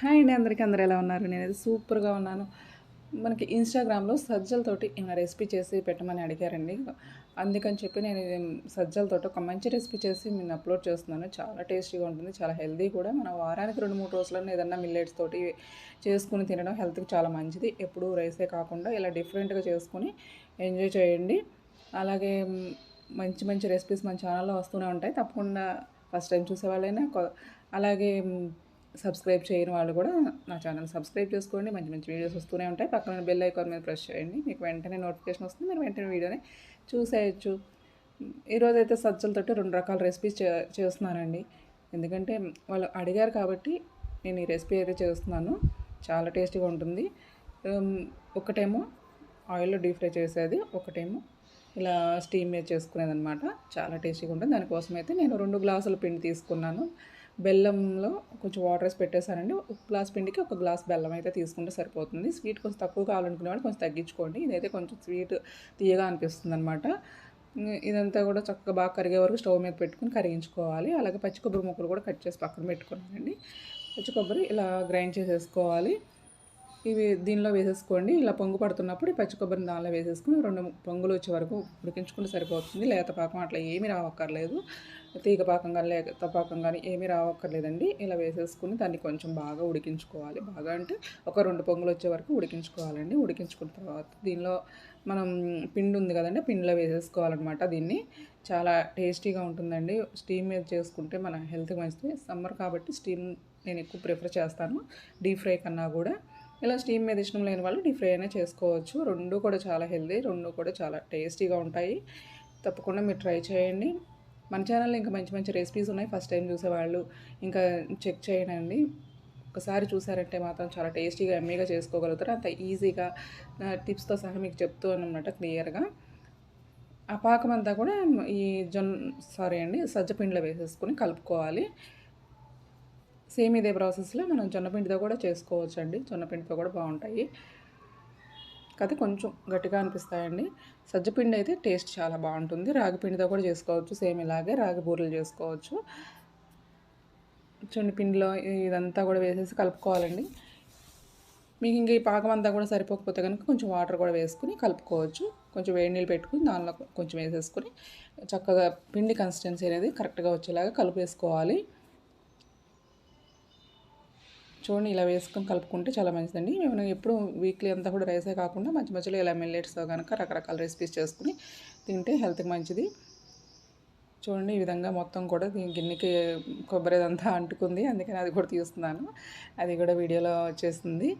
Hi అండి అందరికీ. అందరు ఎలా ఉన్నారు? నేనైతే సూపర్గా ఉన్నాను. మనకి ఇన్స్టాగ్రామ్లో సజ్జలతోటి ఏమైనా రెసిపీ చేసి పెట్టమని అడిగారండి. అందుకని చెప్పి నేను సజ్జలతోటి ఒక మంచి రెసిపీ చేసి నేను అప్లోడ్ చేస్తున్నాను. చాలా టేస్టీగా ఉంటుంది. చాలా హెల్దీ కూడా. మన వారానికి రెండు మూడు రోజులను ఏదన్నా మిల్లెట్స్ తోటి చేసుకుని తినడం హెల్త్కి చాలా మంచిది. ఎప్పుడు రైసే కాకుండా ఇలా డిఫరెంట్గా చేసుకుని ఎంజాయ్ చేయండి. అలాగే మంచి మంచి రెసిపీస్ మన ఛానల్లో వస్తూనే ఉంటాయి. తప్పకుండా ఫస్ట్ టైం చూసే వాళ్ళైనా అలాగే సబ్స్క్రైబ్ చేయని వాళ్ళు కూడా నా ఛానల్ సబ్స్క్రైబ్ చేసుకోండి. మంచి మంచి వీడియోస్ వస్తూనే ఉంటాయి. పక్కన బెల్ ఐకాన్ మీద ప్రెస్ చేయండి. మీకు వెంటనే నోటిఫికేషన్ వస్తుంది. మీరు వెంటనే వీడియోని చూసేయచ్చు. ఈరోజు అయితే సజ్జలతోటి రెండు రకాల రెసిపీస్ చే చేస్తున్నానండి. ఎందుకంటే వాళ్ళు అడిగారు కాబట్టి నేను ఈ రెసిపీ అయితే చేస్తున్నాను. చాలా టేస్టీగా ఉంటుంది. ఒకటేమో ఆయిల్లో డీప్ ఫ్రై చేసేది. ఒకటేమో ఇలా స్టీమ్ మీద చేసుకునేది అనమాట చాలా టేస్టీగా ఉంటుంది. దానికోసం అయితే నేను రెండు గ్లాసుల పిండి తీసుకున్నాను. బెల్లంలో కొంచెం వాటర్ వేసి పెట్టేశానండి. ఒక గ్లాస్ పిండికి ఒక గ్లాస్ బెల్లం అయితే తీసుకుంటే సరిపోతుంది. స్వీట్ కొంచెం తక్కువ కావాలనుకునే వాళ్ళు కొంచెం తగ్గించుకోండి. ఇదైతే కొంచెం స్వీట్ తీయగా అనిపిస్తుంది అనమాట ఇదంతా కూడా చక్కగా బాగా కరిగే వరకు స్టవ్ మీద పెట్టుకుని కరిగించుకోవాలి. అలాగే పచ్చి కొబ్బరి ముక్కలు కూడా కట్ చేసి పక్కన పెట్టుకున్నానండి. పచ్చి కొబ్బరి ఇలా గ్రైండ్ చేసేసుకోవాలి. ఇవి దీనిలో వేసేసుకోండి. ఇలా పొంగు పడుతున్నప్పుడు ఈ పచ్చి కొబ్బరిని దానిలో వేసేసుకుని రెండు పొంగులు వచ్చే వరకు ఉడికించుకుంటే సరిపోతుంది. లేత పాకం అట్లా ఏమీ రావక్కర్లేదు. తీగ పాకం కానీ లేత పాకం కానీ ఏమీ రావక్కర్లేదండి. ఇలా వేసేసుకుని దాన్ని కొంచెం బాగా ఉడికించుకోవాలి. బాగా అంటే ఒక రెండు పొంగులు వచ్చే వరకు ఉడికించుకోవాలండి. ఉడికించుకున్న తర్వాత దీనిలో మనం పిండి ఉంది కదండి పిండిలో వేసేసుకోవాలన్నమాట దీన్ని. చాలా టేస్టీగా ఉంటుందండి. స్టీమ్ మీద చేసుకుంటే మన హెల్త్కి మంచిది. సమ్మర్ కాబట్టి స్టీమ్ నేను ఎక్కువ ప్రిఫర్ చేస్తాను. డీప్ ఫ్రై కన్నా కూడా. ఇలా స్టీమ్ మీద ఇష్టం లేని వాళ్ళు డీప్ ఫ్రై అయినా చేసుకోవచ్చు. రెండు కూడా చాలా హెల్దీ రెండు కూడా చాలా టేస్టీగా ఉంటాయి. తప్పకుండా మీరు ట్రై చేయండి. మన ఛానల్లో ఇంకా మంచి మంచి రెసిపీస్ ఉన్నాయి. ఫస్ట్ టైం చూసేవాళ్ళు ఇంకా చెక్ చేయండి ఒకసారి చూసారంటే మాత్రం చాలా టేస్టీగా ఎమ్మీగా చేసుకోగలుగుతారు. అంత ఈజీగా టిప్స్తో సహా మీకు చెప్తూ అనమాట క్లియర్గా. ఆ పాకం అంతా కూడా ఈ జొన్ సారీ అండి సజ్జపిండిలో వేసేసుకుని కలుపుకోవాలి. సేమ్ ఇదే ప్రాసెస్లో మనం జొన్నపిండితో కూడా చేసుకోవచ్చు అండి జొన్నపిండితో కూడా బాగుంటాయి. కాకపోతే కొంచెం గట్టిగా అనిపిస్తాయండి. సజ్జపిండి అయితే టేస్ట్ చాలా బాగుంటుంది. రాగి పిండితో కూడా చేసుకోవచ్చు. సేమ్ ఇలాగే రాగి బూరెలు చేసుకోవచ్చు. చూడండి పిండిలో ఇదంతా కూడా వేసేసి కలుపుకోవాలండి. మీకు ఇంక ఈ పాకం అంతా కూడా సరిపోకపోతే కనుక కొంచెం వాటర్ కూడా వేసుకుని కలుపుకోవచ్చు. కొంచెం వేడి నీళ్ళు పెట్టుకుని దానిలో కొంచెం వేసేసుకుని చక్కగా పిండి కన్సిస్టెన్సీ అనేది కరెక్ట్గా వచ్చేలాగా కలిపేసుకోవాలి. చూడండి ఇలా వేసుకొని కలుపుకుంటే చాలా మంచిదండి. మేము ఎప్పుడు వీక్లీ అంతా కూడా రైసే కాకుండా మధ్య మధ్యలో ఇలా మిల్లెట్స్తో కనుక రకరకాల రెసిపీస్ చేసుకుని తింటే హెల్త్కి మంచిది. చూడండి ఈ విధంగా మొత్తం కూడా గిన్నెకి కొబ్బరి అంతా అంటుకుంది. అందుకని అది కూడా తీస్తున్నాను. అది కూడా వీడియోలో వచ్చేస్తుంది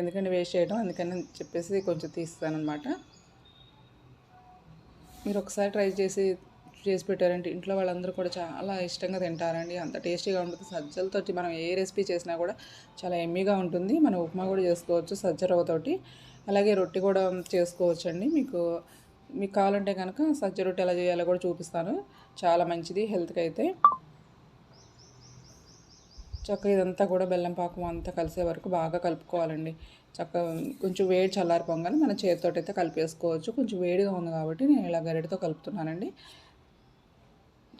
ఎందుకంటే వేస్ట్ చేయడం అందుకని చెప్పేసి కొంచెం తీస్తాను అనమాట మీరు ఒకసారి ట్రై చేసి చేసి పెట్టారంటే ఇంట్లో వాళ్ళందరూ కూడా చాలా ఇష్టంగా తింటారండి. అంత టేస్టీగా ఉంటుంది. సజ్జలతో మనం ఏ రెసిపీ చేసినా కూడా చాలా ఎమ్మీగా ఉంటుంది. మనం ఉప్మా కూడా చేసుకోవచ్చు సజ్జ రవ్వతోటి. అలాగే రొట్టె కూడా చేసుకోవచ్చు అండి మీకు మీకు కావాలంటే కనుక సజ్జ రొట్టె ఎలా చేయాలో కూడా చూపిస్తాను. చాలా మంచిది హెల్త్కి అయితే. చక్కగా ఇదంతా కూడా బెల్లం పాకం అంతా కలిసే వరకు బాగా కలుపుకోవాలండి. చక్క కొంచెం వేడి చల్లారి పొంగని మన చేతితో అయితే కలిపేసుకోవచ్చు. కొంచెం వేడిగా ఉంది కాబట్టి నేను ఇలా గరిటతో కలుపుతున్నానండి.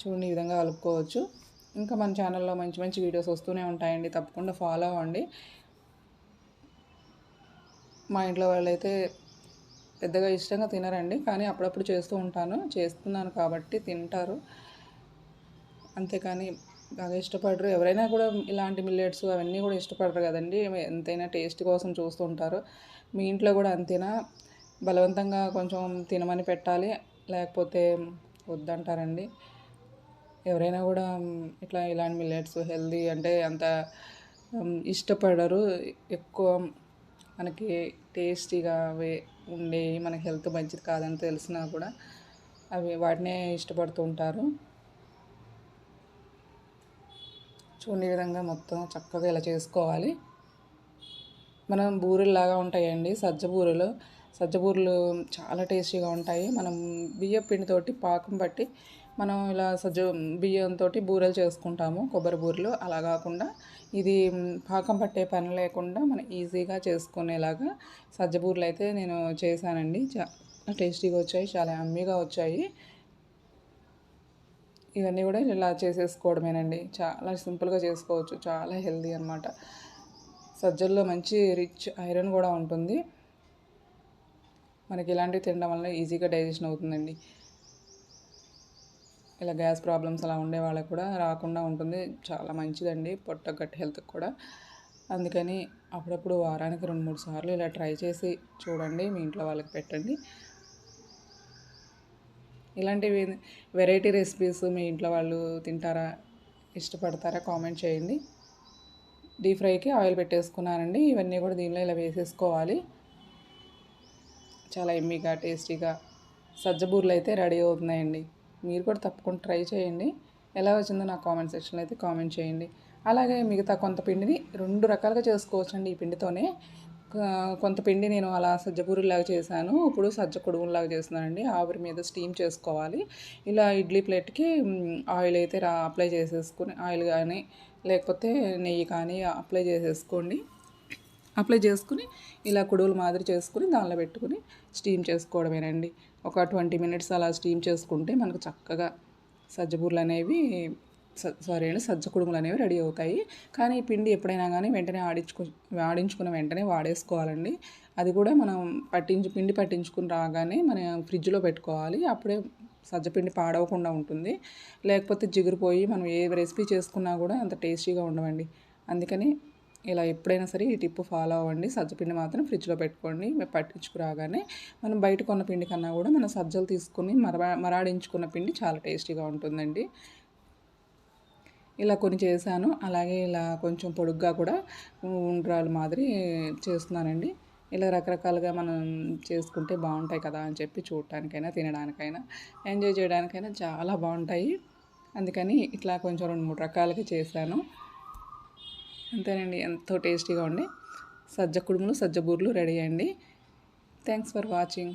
చూడండి ఈ విధంగా కలుపుకోవచ్చు. ఇంకా మన ఛానల్లో మంచి మంచి వీడియోస్ వస్తూనే ఉంటాయండి. తప్పకుండా ఫాలో అవ్వండి. మా ఇంట్లో వాళ్ళైతే పెద్దగా ఇష్టంగా తినరండి. కానీ అప్పుడప్పుడు చేస్తూ ఉంటాను. చేస్తున్నాను కాబట్టి తింటారు. అంతేకాని బాగా ఇష్టపడరు. ఎవరైనా కూడా ఇలాంటి మిల్లెట్స్ అవన్నీ కూడా ఇష్టపడరు కదండి. ఎంతైనా టేస్ట్ కోసం చూస్తూ ఉంటారు. మీ ఇంట్లో కూడా అంతేనా? బలవంతంగా కొంచెం తినమని పెట్టాలి. లేకపోతే వద్దంటారండి. ఎవరైనా కూడా ఇట్లా ఇలాంటి మిల్లెట్స్ హెల్దీ అంటే అంత ఇష్టపడరు. ఎక్కువ మనకి టేస్టీగా అవి ఉండే మనకి హెల్త్ మంచిది కాదని తెలిసినా కూడా అవి వాటినే ఇష్టపడుతూ ఉంటారు. చూడే విధంగా మొత్తం చక్కగా ఇలా చేసుకోవాలి. మనం బూరెల్లాగా ఉంటాయండి సజ్జ బూరెలు సజ్జ బూరెలు చాలా టేస్టీగా ఉంటాయి. మనం బియ్య పిండితోటి పాకం పట్టి మనం ఇలా సజ్జ బియ్యంతో బూరెలు చేసుకుంటాము కొబ్బరి బూరెలు. అలా కాకుండా ఇది పాకం పట్టే పని లేకుండా మనం ఈజీగా చేసుకునేలాగా సజ్జ బూరెలు అయితే నేను చేశానండి. చాలా టేస్టీగా వచ్చాయి చాలా అమ్మీగా వచ్చాయి. ఇవన్నీ కూడా ఇలా చేసేసుకోవడమేనండి. చాలా సింపుల్గా చేసుకోవచ్చు చాలా హెల్దీ అనమాట సజ్జల్లో మంచి రిచ్ ఐరన్ కూడా ఉంటుంది. మనకి ఇలాంటివి తినడం వల్ల ఈజీగా డైజెషన్ అవుతుందండి. ఇలా గ్యాస్ ప్రాబ్లమ్స్ అలా ఉండే వాళ్ళకి కూడా రాకుండా ఉంటుంది. చాలా మంచిదండి పొట్ట గట్టి హెల్త్కి కూడా. అందుకని అప్పుడప్పుడు వారానికి రెండు మూడు సార్లు ఇలా ట్రై చేసి చూడండి మీ ఇంట్లో వాళ్ళకి పెట్టండి. ఇలాంటివి వెరైటీ రెసిపీస్ మీ ఇంట్లో వాళ్ళు తింటారా ఇష్టపడతారా కామెంట్ చేయండి. డీప్ ఫ్రైకి ఆయిల్ పెట్టేసుకున్నానండి. ఇవన్నీ కూడా దీనిలో ఇలా వేసేసుకోవాలి. చాలా ఎమ్మీగా టేస్టీగా సజ్జబూర్లు అయితే రెడీ అవుతున్నాయండి. మీరు కూడా తప్పకుండా ట్రై చేయండి. ఎలా వచ్చిందో నా కామెంట్ సెక్షన్లో అయితే కామెంట్ చేయండి. అలాగే మిగతా కొంత పిండిని రెండు రకాలుగా చేసుకోవచ్చండి ఈ పిండితోనే. కొంత పిండి నేను అలా సజ్జపూరిలాగా చేశాను. ఇప్పుడు సజ్జ కొడుగులాగా చేస్తున్నానండి. ఆవిరి మీద స్టీమ్ చేసుకోవాలి. ఇలా ఇడ్లీ ప్లేట్కి ఆయిల్ అయితే రా అప్లై చేసేసుకుని ఆయిల్ కానీ లేకపోతే నెయ్యి కానీ అప్లై చేసేసుకోండి. అప్లై చేసుకుని ఇలా కుడువులు మాదిరి చేసుకుని దానిలో పెట్టుకుని స్టీమ్ చేసుకోవడమేనండి. ఒక ట్వంటీ మినిట్స్ అలా స్టీమ్ చేసుకుంటే మనకు చక్కగా సజ్జబూర్లు అనేవి సారీ అండి సజ్జ కుడుములు అనేవి రెడీ అవుతాయి. కానీ ఈ పిండి ఎప్పుడైనా కానీ వెంటనే ఆడించుకు ఆడించుకున్న వెంటనే వాడేసుకోవాలండి. అది కూడా మనం పట్టించు పిండి పట్టించుకుని రాగానే మనం ఫ్రిడ్జ్లో పెట్టుకోవాలి. అప్పుడే సజ్జపిండి పాడవకుండా ఉంటుంది. లేకపోతే జిగురిపోయి మనం ఏ రెసిపీ చేసుకున్నా కూడా అంత టేస్టీగా ఉండవండి. అందుకని ఇలా ఎప్పుడైనా సరే ఈ టిప్పు ఫాలో అవ్వండి. సజ్జపిండి మాత్రం ఫ్రిడ్జ్లో పెట్టుకోండి. పట్టించుకురాగానే మనం బయట కొన్న పిండి కన్నా కూడా మనం సజ్జలు తీసుకుని మర మరాడించుకున్న పిండి చాలా టేస్టీగా ఉంటుందండి. ఇలా కొన్ని చేశాను. అలాగే ఇలా కొంచెం పొడుగ్గా కూడా ఉండ్రాలు మాదిరి చేస్తున్నానండి. ఇలా రకరకాలుగా మనం చేసుకుంటే బాగుంటాయి కదా అని చెప్పి చూడటానికైనా తినడానికైనా ఎంజాయ్ చేయడానికైనా చాలా బాగుంటాయి. అందుకని ఇట్లా కొంచెం రెండు మూడు రకాలుగా చేశాను. అంతేనండి ఎంతో టేస్టీగా ఉండి. సజ్జ కుడుములు సజ్జ బూర్లు రెడీ అండి థ్యాంక్స్ ఫర్ వాచింగ్